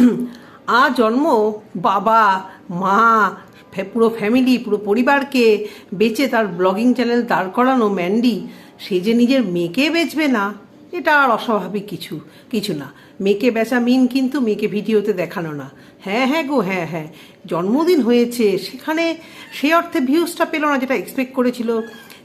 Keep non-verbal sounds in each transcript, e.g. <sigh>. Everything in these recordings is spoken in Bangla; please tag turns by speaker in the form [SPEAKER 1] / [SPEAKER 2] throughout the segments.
[SPEAKER 1] <clears throat> আ জন্ম বাবা, মা পুরো ফ্যামিলি পুরো পরিবারকে বেচে তার ব্লগিং চ্যানেল দাঁড় করানো ম্যান্ডি সে যে নিজের মেয়েকে বেচবে না, এটা আর অস্বাভাবিক কিছু কিছু না। মেয়েকে বেচা মিন কিন্তু মেয়েকে ভিডিওতে দেখানো না। হ্যাঁ হ্যাঁ গো হ্যাঁ হ্যাঁ। জন্মদিন হয়েছে, সেখানে সে অর্থে ভিউজটা পেল না যেটা এক্সপেক্ট করেছিল।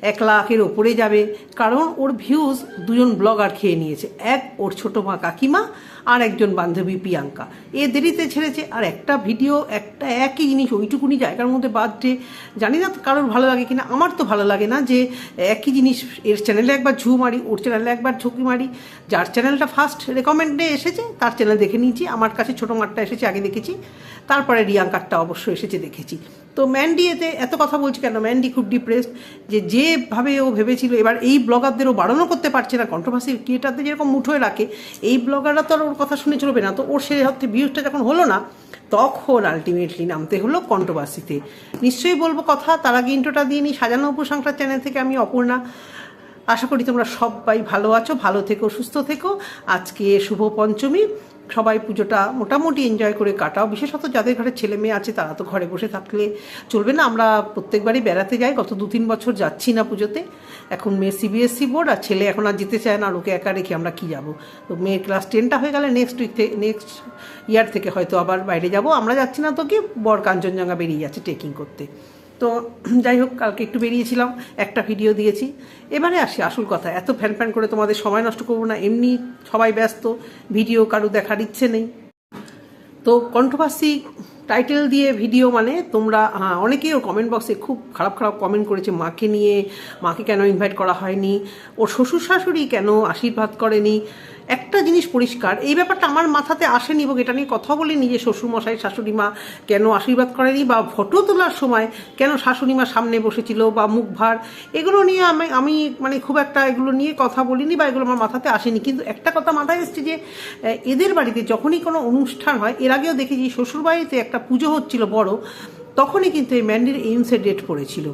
[SPEAKER 1] এক লাখের ওপরে যাবে। কারণ ওর ভিউজ দুজন ব্লগার খেয়ে নিয়েছে। এক ওর ছোটো মা কাকিমা আর একজন বান্ধবী প্রিয়াঙ্কা। এ দেরিতে ছেড়েছে আর একটা ভিডিও একটা একই জিনিস ওইটুকুনি জায়গার মধ্যে বাদছে জানি না কারোর ভালো লাগে কিনা, আমার তো ভালো লাগে না যে একই জিনিস এর চ্যানেলে একবার ঝু মারি, ওর চ্যানেলে একবার ঝুঁকি মারি। যার চ্যানেলটা ফার্স্ট রেকমেন্ডে এসেছে, তার চ্যানেল দেখে নিয়েছি। আমার কাছে ছোটো মাঠটা এসেছে, আগে দেখেছি। তারপরে রিয়াঙ্কারটা অবশ্য এসেছে দেখেছি। তো ম্যান্ডি এতে এত কথা বলছি কেন? ম্যান্ডি খুব ডিপ্রেসড যে যেভাবে ও ভেবেছিল, এবার এই ব্লগারদেরও বাড়ানো করতে পারছে না। কন্ট্রোভার্সি ক্রিয়েটারদের যেরকম মুঠোয় রাখে, এই ব্লগাররা তো আর ওর কথা শুনে চলবে না। তো ওর সে হচ্ছে ভিউজটা যখন হলো না, তখন আলটিমেটলি নামতে হলো কন্ট্রোভার্সিতে নিশ্চয়ই বলব কথা, তার আগে ইন্টোটা দিয়ে নিই। সাজানো উপসংখ্যার চ্যানেল থেকে আমি অপর্ণা। আশা করি তোমরা সবাই ভালো আছো, ভালো থেকো, সুস্থ থেকো। আজকে শুভ পঞ্চমী। সবাই পুজোটা মোটামুটি এনজয় করে কাটাও। বিশেষত যাদের ঘরে ছেলে মেয়ে আছে, তারা তো ঘরে বসে থাকলে চলবে না। আমরা প্রত্যেকবারই বেড়াতে যাই। গত দু তিন বছর যাচ্ছি না পুজোতে। এখন মেয়ে সিবিএসসি বোর্ড আর ছেলে এখন আর যেতে চায় না। আর ওকে একা রেখে আমরা কি যাব? তো মেয়ের ক্লাস টেনটা হয়ে গেলে নেক্সট উইক থেকে নেক্সট ইয়ার থেকে হয়তো আবার বাইরে যাব। আমরা যাচ্ছি না তো কি বর কাঞ্চনজঙ্ঘা বেরিয়ে যাচ্ছে ট্রেকিং করতে। তো <clears throat> যাই হোক, কালকে একটু বেরিয়েছিলাম, একটা ভিডিও দিয়েছি। এবারে আসি, আসল কথা, এত ফ্যান ফ্যান করে তোমাদের সময় নষ্ট করব না, এমনি সবাই ব্যস্ত ভিডিও কারও দেখার ইচ্ছে নেই। তো কন্ট্রোভার্সি টাইটেল দিয়ে ভিডিও মানে তোমরা হ্যাঁ অনেকেই ওর কমেন্ট বক্সে খুব খারাপ খারাপ কমেন্ট করেছে, মাকে নিয়ে, মাকে কেন ইনভাইট করা হয়নি, ওর শ্বশুর শাশুড়ি কেন আশীর্বাদ করেনি একটা জিনিস পরিষ্কার, এই ব্যাপারটা আমার মাথাতে আসেনি এবং এটা নিয়ে কথা বলিনি যে শ্বশুরমশাই শাশুড়ি মা কেন আশীর্বাদ করেনি বা ফটো তোলার সময় কেন শাশুড়ি মা সামনে বসেছিল বা মুখ ভার, এগুলো নিয়ে আমি আমি মানে খুব একটা এগুলো নিয়ে কথা বলিনি বা এগুলো আমার মাথাতে আসেনি। কিন্তু একটা কথা মাথায় এসছে যে এদের বাড়িতে যখনই কোনো অনুষ্ঠান হয়, এর আগেও দেখেছি শ্বশুরবাড়িতে একটা পুজো হচ্ছিল বড়, তখনই কিন্তু এই ম্যান্ডির এইমসে ডেট পড়েছিল।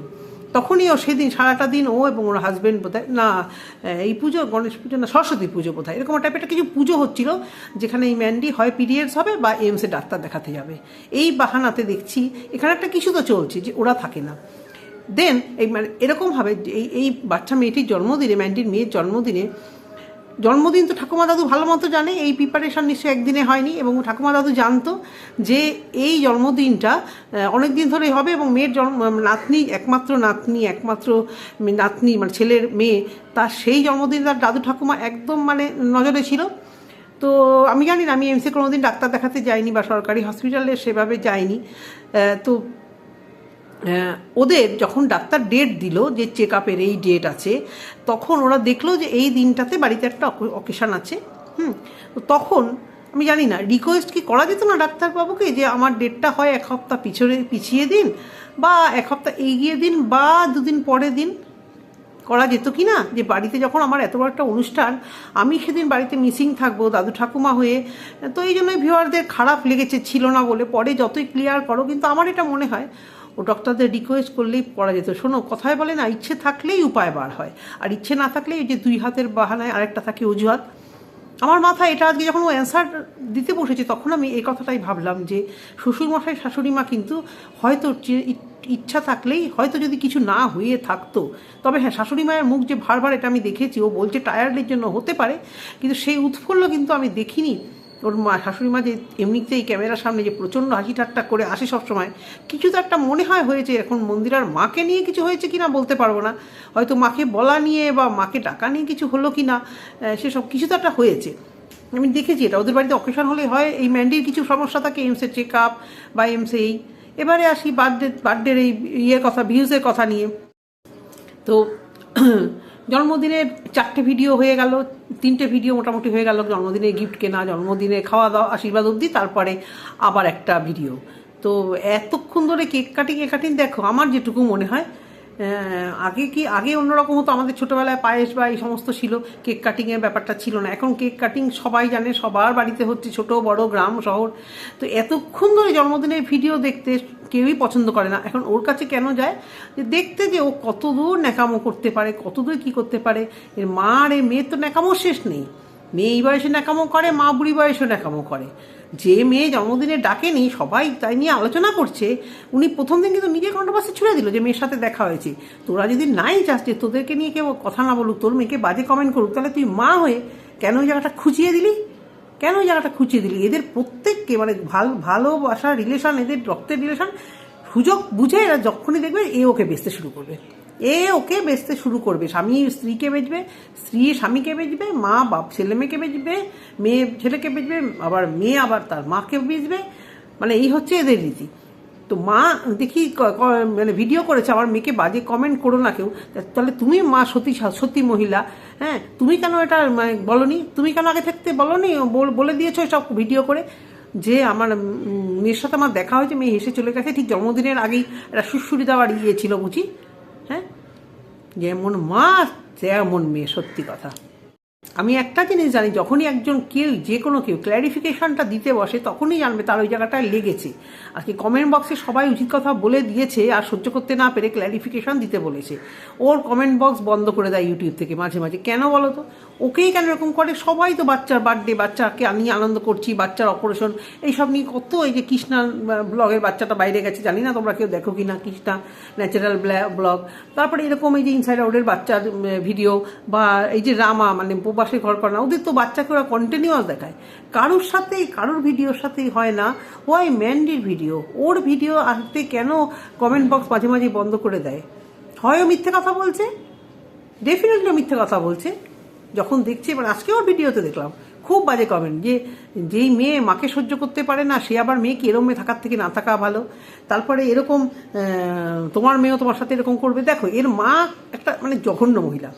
[SPEAKER 1] তখনই ও সেদিন সারাটা দিন ও এবং ওর হাজব্যান্ড বোধহয়, না এই পুজো, গণেশ পুজো না, সরস্বতী পুজো বোধহয়, এরকম টাইপের একটা কিছু পুজো হচ্ছিল, যেখানে এই ম্যান্ডি হয় পিরিয়ডস হবে বা এমসে ডাক্তার দেখাতে যাবে। এই বাহানাতে দেখছি, এখানে একটা কিছু তো চলছে যে ওরা থাকে না। দেন এই মানে এরকমভাবে এই এই বাচ্চা মেয়েটির জন্মদিনে ম্যান্ডির মেয়ের জন্মদিনে জন্মদিন তো ঠাকুমা দাদু ভালো মতো জানে, এই প্রিপারেশন নিশ্চয়ই একদিনে হয়নি এবং ঠাকুমা দাদু জানতো যে এই জন্মদিনটা অনেক দিন ধরে হবে এবং মেয়ের জন্ম নাতনি, একমাত্র নাতনি একমাত্র নাতনি মানে ছেলের মেয়ে, তার সেই জন্মদিন তার দাদু ঠাকুমা একদম মানে নজরে ছিল। তো আমি জানি না, আমি এমসে কোনোদিন ডাক্তার দেখাতে যাইনি বা সরকারি হসপিটালে সেভাবে যাইনি। তো ওদের যখন ডাক্তার ডেট দিল যে চেক আপের এই ডেট আছে, তখন ওরা দেখল যে এই দিনটাতে বাড়িতে একটা অকেশান আছে। হুম, তো তখন, আমি জানি না রিকোয়েস্ট কি করা যেত না ডাক্তারবাবুকে যে আমার ডেটটা হয় এক সপ্তাহ পিছনে, পিছিয়ে দিন বা এক সপ্তাহ এগিয়ে দিন বা দুদিন পরে দিন? করা যেত কি না? যে বাড়িতে যখন আমার এত বড় একটা অনুষ্ঠান, আমি সেদিন বাড়িতে মিসিং থাকব, দাদু ঠাকুমা হয়ে, তো এই জন্যই ভিউয়ারদের খারাপ লেগেছে, ছিল না বলে পরে যতই ক্লিয়ার করো, কিন্তু আমার এটা মনে হয় ও ডক্টরদের রিকোয়েস্ট করলেই পড়া যেত। শোনো, কথায় বলে না, ইচ্ছে থাকলেই উপায় বার হয়। আর ইচ্ছে না থাকলে এই যে দুই হাতের বাহানায় আরেকটা থাকে অজুহাত। আমার মাথায় এটা আজকে যখন ও অ্যান্সার দিতে বসেছে, তখন আমি এই কথাটাই ভাবলাম যে, শ্বশুরমশাই শাশুড়ি মা কিন্তু হয়তো ইচ্ছা থাকলেই হয়তো যদি কিছু না হয়ে থাকতো, তবে হ্যাঁ শাশুড়ি মায়ের মুখ যে ভারবার এটা আমি দেখেছি, ও বলছে টায়ার্ডের জন্য হতে পারে, কিন্তু সেই উৎফুল্ল কিন্তু আমি দেখিনি। ওর মা, শাশুড়ি মা যে এমনিতেই ক্যামেরার সামনে যে প্রচণ্ড হাসি ঠাট্টা করে আসে সবসময়, কিছু তো একটা মনে হয় হয়েছে, এখন মন্দিরার মাকে নিয়ে কিছু হয়েছে কি না বলতে পারব না। হয়তো মাকে বলা নিয়ে বা মাকে টাকা নিয়ে কিছু হলো কি না সেসব কিছু তো একটা হয়েছে। আমি দেখেছি, এটা ওদের বাড়িতে অকেশন হলে হয়, এই ম্যান্ডির কিছু সমস্যা থাকে এমসের চেক আপ বা এমসে এই এবারে আসি বার্থডে, বার্থডের এই ইয়ের কথা, ভিউজের কথা নিয়ে। তো, <clears throat> জন্মদিনের চারটে ভিডিও হয়ে গেল। তিনটে ভিডিও মোটামুটি হয়ে গেল, জন্মদিনে গিফট কেনা, জন্মদিনে খাওয়া দাওয়া, আশীর্বাদ অবধি, তারপরে আবার একটা ভিডিও তো এতক্ষণ ধরে কেক কাটিং এ কাটিং, দেখো আমার যেটুকু মনে হয় আগে কি, আগে অন্যরকম হতো, আমাদের ছোটোবেলায় পায়েস বা এই সমস্ত ছিল, কেক কাটিংয়ের ব্যাপারটা ছিল না। এখন কেক কাটিং সবাই জানে, সবার বাড়িতে হচ্ছে ছোট, বড়, গ্রাম, শহর। তো এতক্ষণ ধরে জন্মদিনের ভিডিও দেখতে কেউই পছন্দ করে না। এখন ওর কাছে কেন যায়? যে দেখতে যে ও কত দূর ন্যাকামো করতে পারে, কত দূর কী করতে পারে, এর মা আর এর মেয়ের তো ন্যাকামো শেষ নেই। মেয়ে এই বয়সে ন্যাকামো করে, মা বুড়ি বয়সে ন্যাকামো করে। যে মেয়ে জন্মদিনে ডাকেনি, সবাই তাই নিয়ে আলোচনা করছে, উনি প্রথম দিন কিন্তু নিজে কন্ট্রোভার্সি ছুড়ে দিল যে, মেয়ের সাথে দেখা হয়েছে। তোরা যদি নাই চাস যে তোদেরকে নিয়ে কেউ কথা না বলুক, তোর মেয়েকে বাজে কমেন্ট করুক, তাহলে তুই মা হয়ে কেন ওই জায়গাটা খুঁজিয়ে দিলি? কেন ওই জায়গাটা খুঁচিয়ে দিলি? এদের প্রত্যেককে মানে ভালো, ভালোবাসা রিলেশন এদের রক্তের রিলেশন সুযোগ বুঝে এরা যখনই দেখবে এ ওকে বেচতে শুরু করবে। এ ওকে বেচতে শুরু করবে। স্বামী স্ত্রীকে বেচবে, স্ত্রী স্বামীকে বেচবে, মা বাপ, ছেলে মেয়েকে বেচবে, মেয়ে, ছেলেকে বেচবে, আবার মেয়ে আবার তার মাকে বেচবে। মানে এই হচ্ছে এদের রীতি। তো মা দেখি মানে ভিডিও করেছে, আমার মেয়েকে বাজে কমেন্ট করো না কেউ। তাহলে তুমি মা সতী সতী মহিলা হ্যাঁ? তুমি কেন এটা মানে বলনি? তুমি কেন আগে থাকতে বলনি? বল- দিয়েছ সব ভিডিও করে। যে আমার মেয়ের সাথে আমার দেখা হয়েছে, মেয়ে হেসে চলে গেছে। ঠিক জন্মদিনের আগেই একটা সুশ্রুরি দেওয়ার ইয়ে ছিল বুঝি হ্যাঁ? যেমন মা, তেমন মেয়ে, সত্যি কথা। আমি একটা জিনিস জানি, যখনই একজন কেউ, যে কোনো কেউ ক্ল্যারিফিকেশনটা দিতে বসে, তখনই জানবে তার ওই জায়গাটায় লেগেছে। আর কি কমেন্ট বক্সে সবাই উচিত কথা বলে দিয়েছে আর সহ্য করতে না পেরে ক্ল্যারিফিকেশন দিতে বলেছে। ওর কমেন্ট বক্স বন্ধ করে দেয় ইউটিউব থেকে মাঝে মাঝে। কেন বলো তো? ওকেই কেন এরকম করে? সবাই তো বাচ্চার বার্থডে বাচ্চাকে আমি আনন্দ করছি, বাচ্চার অপারেশন এইসব নিয়ে কত এই যে কৃষ্ণা ব্লগের বাচ্চাটা বাইরে গেছে, জানি না তোমরা কেউ দেখো কি না কৃষ্ণা ন্যাচারাল ব্লগ তারপরে এরকম এই যে ইনসাইড আউটের বাচ্চার ভিডিও বা এই যে রামা মানে প্রবাসে ঘর করা ওদের তো বাচ্চাকে ওরা কন্টিনিউয়াস দেখায়। কারোর সাথেই, কারোর ভিডিওর সাথেই হয় না। ওয়াই ম্যান্ডির ভিডিও ওর ভিডিও আসতে কেন কমেন্ট বক্স মাঝে মাঝে বন্ধ করে দেয়? হয় ও মিথ্যে কথা বলছে? ডেফিনেটলি মিথ্যে কথা বলছে। যখন দেখছি, এবার আজকে ওর ভিডিওতে দেখলাম। খুব বাজে কমেন্ট যে, যেই মেয়ে মাকে সহ্য করতে পারে না, সে আবার মেয়েকে এরম মেয়ে থাকার থেকে না থাকা ভালো? তারপরে এরকম তোমার মেয়েও তোমার সাথে এরকম করবে? দেখো, এর মা একটা মানে জঘন্য মহিলা।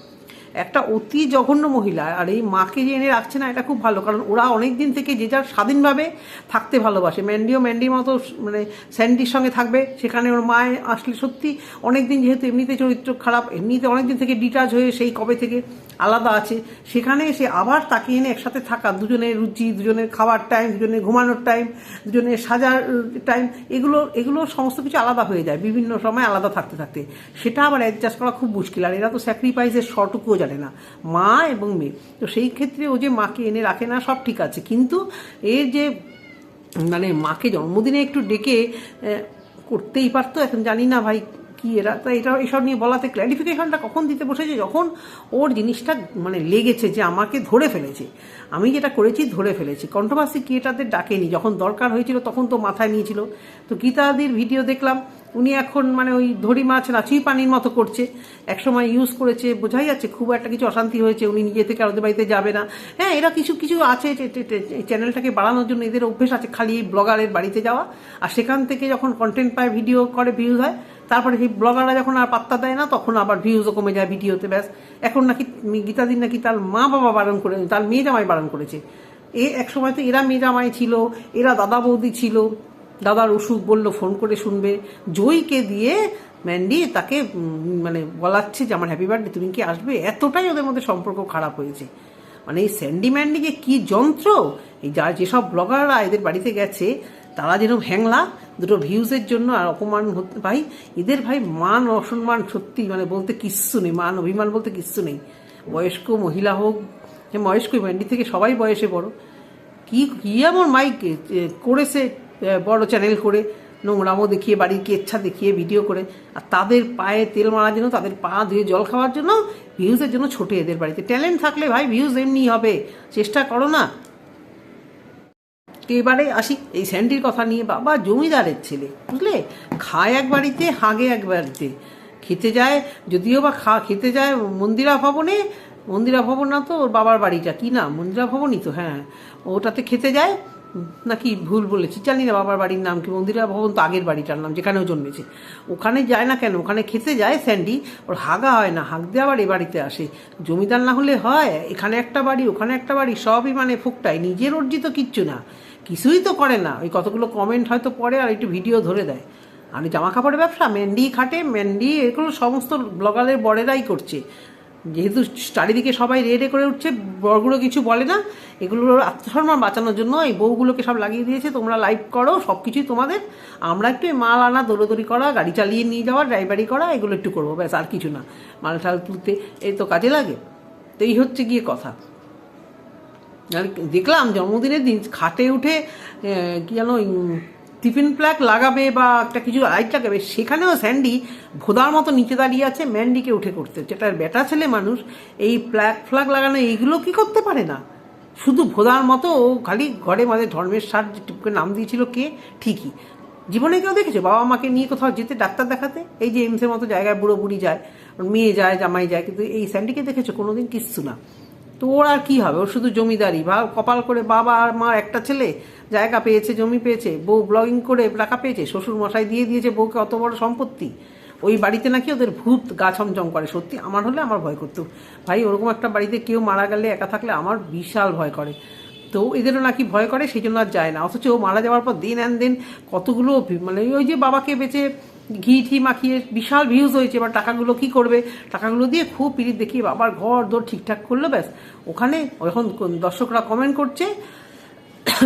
[SPEAKER 1] একটা অতি জঘন্য মহিলা, আর এই মাকে যে এনে রাখছে না, এটা খুব ভালো, কারণ ওরা অনেক দিন থেকে যে যার স্বাধীনভাবে থাকতে ভালোবাসে। ম্যান্ডিও ম্যান্ডির মতো মানে স্যান্ডির সঙ্গে থাকবে, সেখানে ওর মায় আসলে সত্যি অনেক দিন যেহেতু এমনিতে চরিত্র খারাপ, এমনিতে অনেক দিন থেকে ডিটাচ হয়ে সেই কবে থেকে আলাদা আছে, সেখানে এসে আবার তাকে এনে একসাথে থাকা দুজনের রুচি, দুজনের খাওয়ার টাইম দুজনের ঘুমানোর টাইম দুজনের সাজার টাইম এগুলো এগুলো সমস্ত কিছু আলাদা হয়ে যায়, বিভিন্ন সময় আলাদা থাকতে থাকতে। সেটা আবার অ্যাডজাস্ট করা খুব মুশকিল, আর এরা তো স্যাক্রিফাইসের শটুকুও জানে না, মা এবং মেয়ে। তো সেই ক্ষেত্রে ও যে মাকে এনে রাখে না, সব ঠিক আছে। কিন্তু এর যে মানে মাকে জন্মদিনে একটু ডেকে করতেই পারতো, এখন জানি না ভাই কি এরা। তো এটা, এসব নিয়ে বলাতে ক্ল্যারিফিকেশনটা কখন দিতে বসেছে? যখন ওর জিনিসটা মানে লেগেছে যে আমাকে ধরে ফেলেছে। আমি যেটা করেছি, ধরে ফেলেছি। কন্ট্রোভার্সি ক্রিয়েটারদের ডাকেনি। যখন দরকার হয়েছিল, তখন তো মাথায় নিয়েছিল। তো গীতাদির ভিডিও দেখলাম। উনি এখন মানে ওই ধরি মাছ নাচুই পানির মতো করছে। একসময় ইউজ করেছে, বোঝাই যাচ্ছে, খুব একটা কিছু অশান্তি হয়েছে, উনি নিজে থেকে ওদের বাড়িতে যাবে না। হ্যাঁ এরা কিছু কিছু আছে চ্যানেলটাকে বাড়ানোর জন্য এদের অভ্যেস আছে, খালি ব্লগারের বাড়িতে যাওয়া। আর সেখান থেকে যখন কন্টেন্ট পায় ভিডিও করে ভিউজ হয়, তারপরে সেই ব্লগাররা যখন আর পাত্তা দেয় না, তখন আবার ভিউজও কমে যায় ভিডিওতে ব্যাস। এখন নাকি গীতাদিন নাকি তার মা বাবা বারণ করে, তার মেয়ে জামাই বারণ করেছে। এ এক সময় তো এরা মেয়ে জামাই ছিল, এরা দাদা বৌদি ছিল। দাদার ওষুধ বলল, ফোন করে শুনবে। জয়কে দিয়ে ম্যান্ডি তাকে মানে বলাচ্ছে যে, আমার হ্যাপি বার্থডে তুমি কি আসবে? এতটাই ওদের মধ্যে সম্পর্ক খারাপ হয়েছে। মানে এই স্যান্ডি ম্যান্ডি যে কি যন্ত্র? এই যা, যেসব ব্লগাররা এদের বাড়িতে গেছে, তারা যেরকম হ্যাংলা, দুটো ভিউজের জন্য আর অপমান হতে, ভাই, এদের ভাই মান অসম্মান সত্যি মানে বলতে কিচ্ছু নেই, মান অভিমান বলতে কিচ্ছু নেই। বয়স্ক মহিলা হোক যে বয়স্ক ম্যান্ডি থেকে সবাই বয়সে বড়। কি কি এমন মাইক করেছে বড় চ্যানেল করে নোংরামো দেখিয়ে, বাড়ির কেচ্ছা দেখিয়ে ভিডিও করে। আর তাদের পায়ে তেল মারার জন্য, তাদের পা ধুয়ে জল খাওয়ার জন্য ভিউজের জন্য ছোটে এদের বাড়িতে। ট্যালেন্ট থাকলে ভাই ভিউজ এমনি হবে। চেষ্টা করো না। তো এবারে আসি এই স্যান্ডির কথা নিয়ে। বাবা জমিদারের ছেলে, বুঝলে? খায় এক বাড়িতে, হাগে এক বাড়িতে। খেতে যায়, যদিও বা খা, খেতে যায় মন্দিরা ভবনে। মন্দিরা ভবন না তো ওর বাবার বাড়িটা। কি না? মন্দিরা ভবনই তো হ্যাঁ। ওটাতে খেতে যায়। নাকি ভুল বলেছি? জানি না বাবার বাড়ির নাম কি, মন্দিরা ভবন তো আগের বাড়িটার নাম, যেখানেও জন্মেছে। ওখানে যায় না কেন? ওখানে খেতে যায় স্যান্ডি, ওর হাগা হয় না, হাগ দিয়ে আবার এ বাড়িতে আসে। জমিদার না হলে হয়, এখানে একটা বাড়ি, ওখানে একটা বাড়ি, সবই মানে ফুকটাই, নিজের অর্জিত কিচ্ছু না। কিছুই তো করে না, ওই কতগুলো কমেন্ট হয়তো পড়ে আর একটু ভিডিও ধরে দেয়। আর এই জামা কাপড়ের ব্যবসা ম্যান্ডি খাটে ম্যান্ডি এগুলো সমস্ত ব্লগারের বড়েরাই করছে। যেহেতু চারিদিকে সবাই রেডে করে উঠছে বড়গুলো কিছু বলে না। এগুলোর আত্মসম্মান বাঁচানোর জন্য এই বউগুলোকে সব লাগিয়ে দিয়েছে। তোমরা লাইভ করো সব কিছুই তোমাদের। আমরা একটু মাল আনা দৌড়োদৌড়ি করা গাড়ি চালিয়ে নিয়ে যাওয়া ড্রাইভারি করা এগুলো একটু করব ব্যাস আর কিছু না। মাল টাল তুলতে এই তো কাজে লাগে। তো এই হচ্ছে গিয়ে কথা। আর দেখলাম জন্মদিনের দিন খাটে উঠে কি উম, টিফিন প্ল্যাক লাগাবে বা একটা কিছু লাইট লাগাবে, সেখানেও স্যান্ডি ভোদার মতো নিচে দাঁড়িয়ে আছে, ম্যান্ডিকে উঠে করতে। যেটা বেটা ছেলে মানুষ, এই প্ল্যাক ফ্ল্যাগ লাগানো, এইগুলো কি করতে পারে না? শুধু ভোদার মতো ও খালি ঘরে মাঝে ধর্মের সার যে নাম দিয়েছিল কে? ঠিকই। জীবনে কেউ দেখেছ? বাবা মাকে নিয়ে কোথাও যেতে ডাক্তার দেখাতে? এই যে এমসের মতো জায়গায় বুড়ো বুড়ি যায়, মেয়ে যায়, জামাই যায়, কিন্তু এই স্যান্ডিকে দেখেছ? কোনোদিন কিচ্ছু না। তো ওর আর কী হবে? ওর শুধু জমিদারি বা কপাল করে বাবা আর মা একটা ছেলে? জায়গা পেয়েছে, জমি পেয়েছে, বউ ব্লগিং করে টাকা পেয়েছে শ্বশুর মশাই দিয়ে দিয়েছে বউকে অত বড় সম্পত্তি। ওই বাড়িতে নাকি ওদের ভূত গা ছমছম করে, সত্যি আমার হলে আমার ভয় করতো। ভাই, ওরকম একটা বাড়িতে কেউ মারা গেলে একা থাকলে আমার বিশাল ভয় করে। তো এদেরও নাকি ভয় করে সেই জন্য আর যায় না। অথচ ও মারা যাওয়ার পর দিন অ্যান্ড দিন কতগুলো মানে ওই যে বাবাকে বেঁচে ঘি ঠি মাখিয়ে বিশাল ভিউজ হয়েছে, এবার টাকাগুলো কি করবে? টাকাগুলো দিয়ে খুব পিড়িত দেখিয়ে বাবার ঘর দোর ঠিকঠাক করল, ব্যাস। ওখানে এখন দর্শকরা কমেন্ট করছে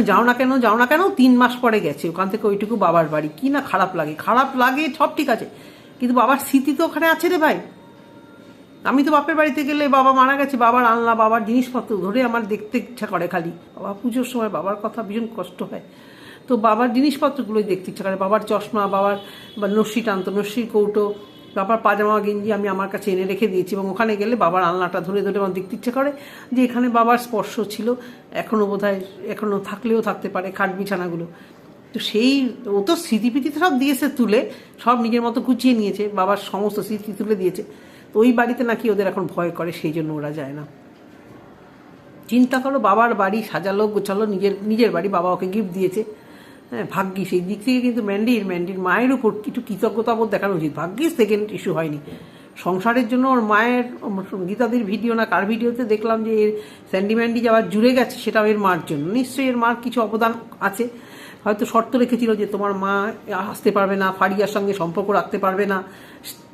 [SPEAKER 1] যাও না কেন, যাও না কেন, তিন মাস পরে গেছে। ওখান থেকে ওইটুকু বাবার বাড়ি। কি না খারাপ লাগে? খারাপ লাগে, সব ঠিক আছে। কিন্তু বাবার স্মৃতি তো ওখানে আছে রে ভাই। আমি তো বাপের বাড়িতে গেলে বাবা মারা গেছে, বাবার আনলা বাবার জিনিসপত্র ধরে আমার দেখতে ইচ্ছা করে খালি। বাবা পুজোর সময় বাবার কথা ভীষণ কষ্ট হয়। তো বাবার জিনিসপত্রগুলোই দেখতে ইচ্ছা করে। বাবার চশমা, বাবার বা নস্যি টানতো, নস্যির কৌটো বাবার পাজামা গেঞ্জি আমি আমার কাছে এনে রেখে দিয়েছি এবং ওখানে গেলে বাবার আলনাটা ধরে ধরে আমার দেখতে ইচ্ছে করে যে এখানে বাবার স্পর্শ ছিল এখনও বোধ হয় এখনও থাকলেও থাকতে পারে খাট বিছানাগুলো। তো সেই, ও তো স্মৃতিপিতি সব দিয়েছে তুলে, সব নিজের মতো গুছিয়ে নিয়েছে, বাবার সমস্ত স্মৃতি তুলে দিয়েছে। তো ওই বাড়িতে নাকি ওদের এখন ভয় করে, সেই জন্য ওরা যায় না। চিন্তা করো, বাবার বাড়ি সাজালো, গোছালো, নিজের নিজের বাড়ি বাবা ওকে গিফট দিয়েছে। হ্যাঁ ভাগ্যিস। এই দিক থেকে কিন্তু ম্যান্ডির ম্যান্ডির মায়ের উপর একটু কৃতজ্ঞতাবোধ দেখানো উচিত। ভাগ্যিস সেকেন্ড ইস্যু হয়নি। সংসারের জন্য ওর মায়ের গীতাদির ভিডিও না কার ভিডিওতে দেখলাম যে এর স্যান্ডি ম্যান্ডি যাওয়ার জুড়ে গেছে, সেটাও এর মার জন্য। নিশ্চয়ই এর মার কিছু অবদান আছে। হয়তো শর্ত রেখেছিল যে তোমার মা আসতে পারবে না, ফারিয়ার সঙ্গে সম্পর্ক রাখতে পারবে না।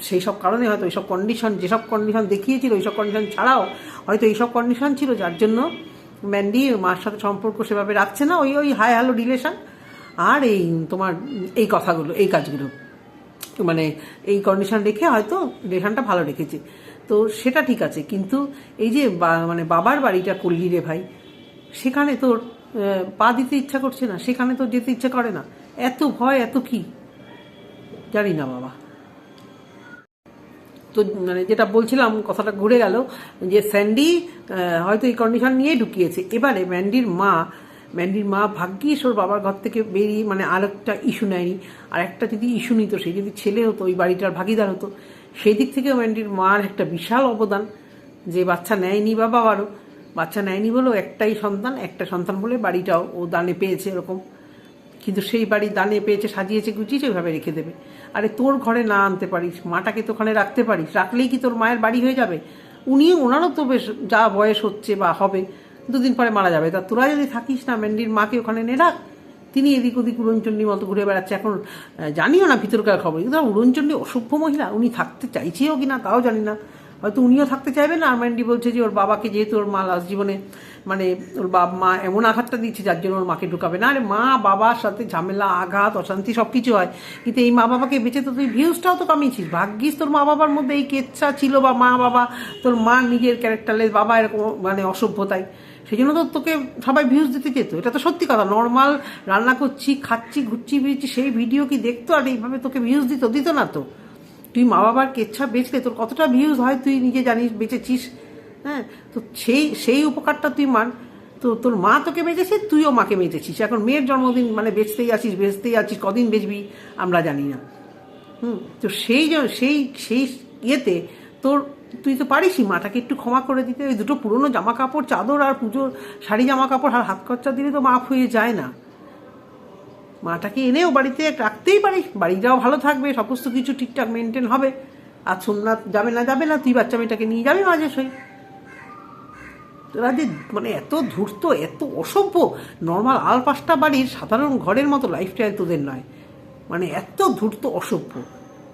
[SPEAKER 1] সেই সব কারণে হয়তো এইসব কন্ডিশন যেসব কন্ডিশন দেখিয়েছিল ওইসব কন্ডিশন ছাড়াও হয়তো এইসব কন্ডিশন ছিল, যার জন্য ম্যান্ডি মার সাথে সম্পর্ক সেভাবে রাখছে না। ওই ওই হাই হ্যালো রিলেশন আর এই তোমার এই কথাগুলো, এই কাজগুলো। মানে এই কন্ডিশন রেখে হয়তো রিলেশনটা ভালো রেখেছে। তো সেটা ঠিক আছে, কিন্তু এই যে মানে বাবার বাড়িটা করলি রে ভাই, সেখানে তোর পা দিতে ইচ্ছা করছে না, সেখানে তোর যেতে ইচ্ছা করে না। এত ভয়, এত কি? জানি না বাবা। তো মানে যেটা বলছিলাম, কথাটা ঘুরে গেল যে স্যান্ডি হয়তো এই কন্ডিশন নিয়ে ঢুকিয়েছে। এবারে ম্যান্ডির মা ম্যান্ডির মা ভাগ্যিস ওর বাবার ঘর থেকে বেরিয়ে মানে আরেকটা ইস্যু নেয়নি। আর একটা যদি ইস্যু নিত, সে যদি ছেলে হতো, ওই বাড়িটার ভাগিদার হতো, সেই দিক থেকেও ম্যান্ডির মার একটা বিশাল অবদান যে বাচ্চা নেয়নি বা বাবারও বাচ্চা নেয়নি বলেও একটাই সন্তান, একটা সন্তান বলে বাড়িটাও ও দানে পেয়েছে এরকম। কিন্তু সেই বাড়ি দানে পেয়েছে, সাজিয়েছে, গুছিয়েছে, ওইভাবে রেখে দেবে। আরে তোর ঘরে না আনতে পারিস, মাটাকে তো ওখানে রাখতে পারিস, রাখলেই কি তোর মায়ের বাড়ি হয়ে যাবে? উনি ওনারও তো বেশ যা বয়স হচ্ছে বা হবে দুদিন পরে মারা যাবে। তা তোরা যদি থাকিস না ম্যান্ডির মাকে ওখানে নে রাখ। তিনি এদিক ওদিক উড়নচণ্ডীর মতো ঘুরে বেড়াচ্ছে। এখন জানিও না ভিতরকার খবর। কিন্তু উড়নচণ্ডী অসভ্য মহিলা, উনি থাকতে চাইছেও কি না, তাও জানি না। হয়তো উনিও থাকতে চাইবেন আর ম্যান্ডি বলছে যে, ওর বাবাকে যেহেতু ওর মা লাস্ট জীবনে মানে ওর বাপ, মা এমন আঘাতটা দিচ্ছে যার জন্য ওর মাকে ঢুকাবে না। আরে মা, বাবার সাথে ঝামেলা, আঘাত, অশান্তি সব কিছু হয়। কিন্তু এই মা বাবাকে বেঁচে তো তুই ভিউজটাও তো কামিয়েছিস। ভাগ্যিস তোর মা বাবার মধ্যে এই কেচ্ছা ছিল বা মা বাবা, তোর মা নিজের ক্যারেক্টারলেস বাবা এরকম মানে অসভ্যতায়। সেই জন্য তো তোকে সবাই ভিউজ দিতে যেত। এটা তো সত্যি কথা। নর্মাল রান্না করছি, খাচ্ছি, ঘুরছি, ফিরছি, সেই ভিডিও কি দেখতো? আর এইভাবে তোকে ভিউজ দিত দিত না তো। তুই মা বাবার কেচ্ছা বেচলে তোর কতটা ভিউজ হয় তুই নিজে জানিস, বেঁচেছিস? হ্যাঁ? তো সেই সেই উপকারটা তুই মান তো তোর মা তোকে বেঁচেছে, তুইও মাকে বেঁচেছিস। এখন মেয়ের জন্মদিন মানে বেচতেই আছিস বেচতেই আছিস কদিন বেচবি আমরা জানি না। হুম? তো সেই সেই সেই ইয়েতে তোর তুই তো পারিসই, মাটাকে একটু ক্ষমা করে দিতে। ওই দুটো পুরনো জামা কাপড় চাদর আর পুজোর শাড়ি জামা কাপড় আর হাত খরচা দিলে তো মাফ হয়ে যায় না। মাটাকে এনেও বাড়িতে রাখতেই পারিস বাড়িটাও ভালো থাকবে, সমস্ত কিছু ঠিকঠাক মেনটেন হবে। আর সোমনাথ যাবে না যাবে না, তুই বাচ্চা মেয়েটাকে নিয়ে যাবি মাঝে সই তোরা যে মানে এত ধূর্ত, এত অসভ্য নর্মাল আল পাঁচটা বাড়ির সাধারণ ঘরের মতো লাইফস্টাইল তোদের নয়। মানে এত ধূর্ত, অসভ্য।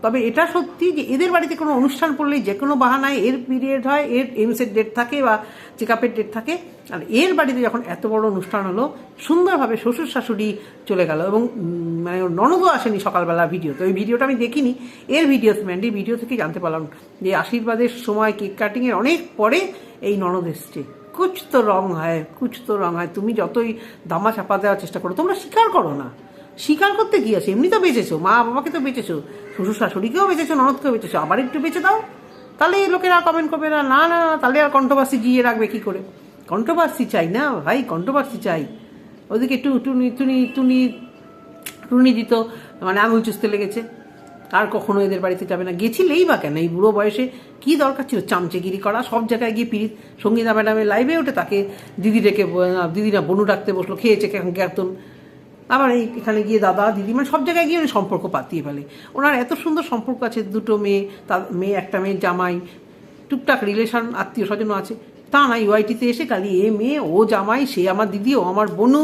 [SPEAKER 1] তবে এটা সত্যি যে এদের বাড়িতে কোনো অনুষ্ঠান পড়লেই যে কোনো বাহানায় এর পিরিয়ড হয়, এর এমসের ডেট থাকে বা চেক আপের ডেট থাকে। আর এর বাড়িতে যখন এত বড় অনুষ্ঠান হলো, সুন্দরভাবে শ্বশুর শাশুড়ি চলে গেল এবং মানে ননদও আসেনি সকালবেলা ভিডিও তো। ওই ভিডিওটা আমি দেখিনি। এর ভিডিও ম্যান্ডির ভিডিও থেকে জানতে পারলাম যে আশীর্বাদের সময় কেক কাটিংয়ের অনেক পরে এই ননদ এসছে। কুছ তো রং হয় কুচ তো রং হয়, তুমি যতই দামা চাপা দেওয়ার চেষ্টা করো, তোমরা স্বীকার করো না। স্বীকার করতে কি আছে? এমনি তো বেঁচেছো মা বাবাকে তো বেঁচেছো। শ্বশুর শাশুড়িকেও বেঁচেছো, ননদকেও বেঁচেছো আবার একটু বেঁচে দাও। তাহলে লোকেরা কমেন্ট করবে না। না না তাহলে আর কন্ট্রোভার্সি জিয়ে রাখবে কি করে? কন্ট্রোভার্সি চাই না, ভাই কন্ট্রোভার্সি চাই। ওদিকে একটু টুনি টুনি টুনি টুনি দিত মানে আঙুল চুষতে লেগেছে। আর কখনো এদের বাড়িতে যাবে না। গেছিলেই বা কেন? এই বুড়ো বয়সে কি দরকার ছিল? চামচেগিরি করা, সব জায়গায় গিয়ে পিড়িত। সঙ্গীতা ম্যাডামের লাইভে ওঠে তাকে দিদি ডেকে দিদি না, বনু ডাকতে বসল, খেয়েছে কেমন কেতন আবার এই এখানে গিয়ে দাদা, দিদি মানে সব জায়গায় গিয়ে উনি সম্পর্ক পাতিয়ে ফেলে। ওনার এত সুন্দর সম্পর্ক আছে, দুটো মেয়ে, তার মেয়ে, একটা মেয়ের জামাই, টুকটাক রিলেশন আত্মীয় স্বজনও আছে। তা না ইউআইটিতে এসে খালি এ মেয়ে, ও জামাই, সে আমার দিদি, ও আমার বোনু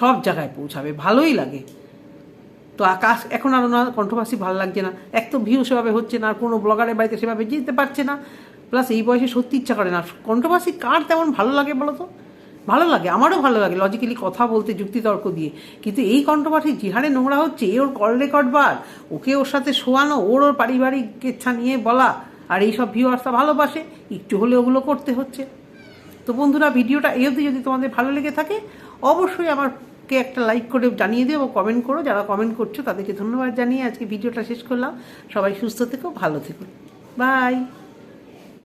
[SPEAKER 1] সব জায়গায় পৌঁছাবে, ভালোই লাগে। তো আকাশ, এখন আর ওনার কন্ট্রোভার্সি ভালো লাগছে না। এক তো ভিউ সেভাবে হচ্ছে না, আর কোনো ব্লগারের বাড়িতে সেভাবে যেতে পারছে না। প্লাস এই বয়সে সত্যি ইচ্ছা করে না। কন্ট্রোভার্সি কার তেমন ভালো লাগে বলো তো? ভালো লাগে, আমারও ভালো লাগে লজিক্যালি কথা বলতে, যুক্তিতর্ক দিয়ে। কিন্তু এই কন্ট্রোভার্সি জিহারে নোংরা হচ্ছে, এ ওর কল রেকর্ড বার, ওকে ওর সাথে শোয়ানো, ওর ওর পারিবারিক ইচ্ছা নিয়ে বলা, আর এইসব ভিউয়ার্সটা ভালোবাসে, একটু হলে ওগুলো করতে হচ্ছে। তো বন্ধুরা, ভিডিওটা এই অবধি যদি তোমাদের ভালো লেগে থাকে, অবশ্যই আমাকে একটা লাইক করে জানিয়ে দিও এবং কমেন্ট করো। যারা কমেন্ট করছ, তাদেরকে ধন্যবাদ জানিয়ে আজকে ভিডিওটা শেষ করলাম। সবাই সুস্থ থেকো, ভালো থেকো। বাই